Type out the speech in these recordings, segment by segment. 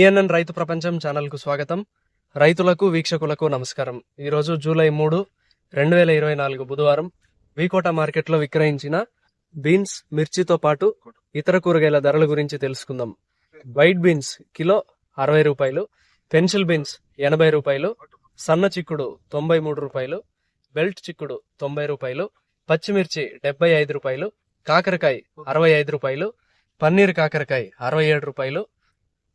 PNN రైతు ప్రపంచం ఛానల్కు స్వాగతం. రైతులకు వీక్షకులకు నమస్కారం. ఈరోజు జూలై మూడు రెండు వేల ఇరవై నాలుగు బుధవారం వీకోట మార్కెట్లో విక్రయించిన బీన్స్ మిర్చితో పాటు ఇతర కూరగాయల ధరల గురించి తెలుసుకుందాం. వైట్ బీన్స్ కిలో అరవై రూపాయలు పెన్సిల్ బీన్స్ ఎనభై రూపాయలు సన్న చిక్కుడు తొంభై మూడు రూపాయలు బెల్ట్ చిక్కుడు తొంభై రూపాయలు పచ్చిమిర్చి డెబ్బై ఐదు రూపాయలు కాకరకాయ అరవై ఐదు రూపాయలు పన్నీర్ కాకరకాయ అరవై ఏడు రూపాయలు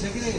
Yeah.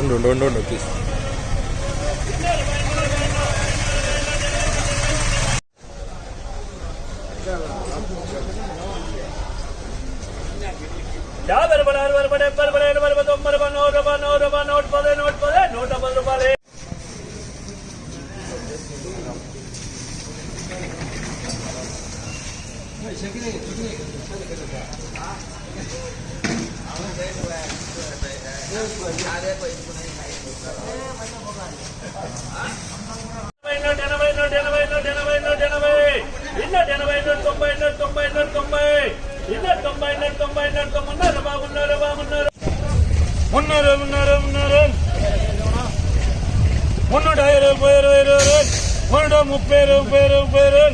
ఉండు ఉండు ఉండు ఉండు ప్లీజ్ యాభై రూపాయలు అరవై ఎనభై నూట ఎనభై నూట ఎనభై నూట ఎనభై నూట ఎనభై ఎనభై నూట తొంభై నూట తొంభై నూట తొంభై ఇన్నూట తొంభై నూట తొంభై నూట తొంభై ఉన్నారు. బాగున్నారు బాగున్నారు మున్నూరు మున్నూరు మున్నూరు మున్నూట ఇరవై ఇరవై ఇరవై మున్నూట ముప్పై ముప్పై ముప్పై నూట అరవై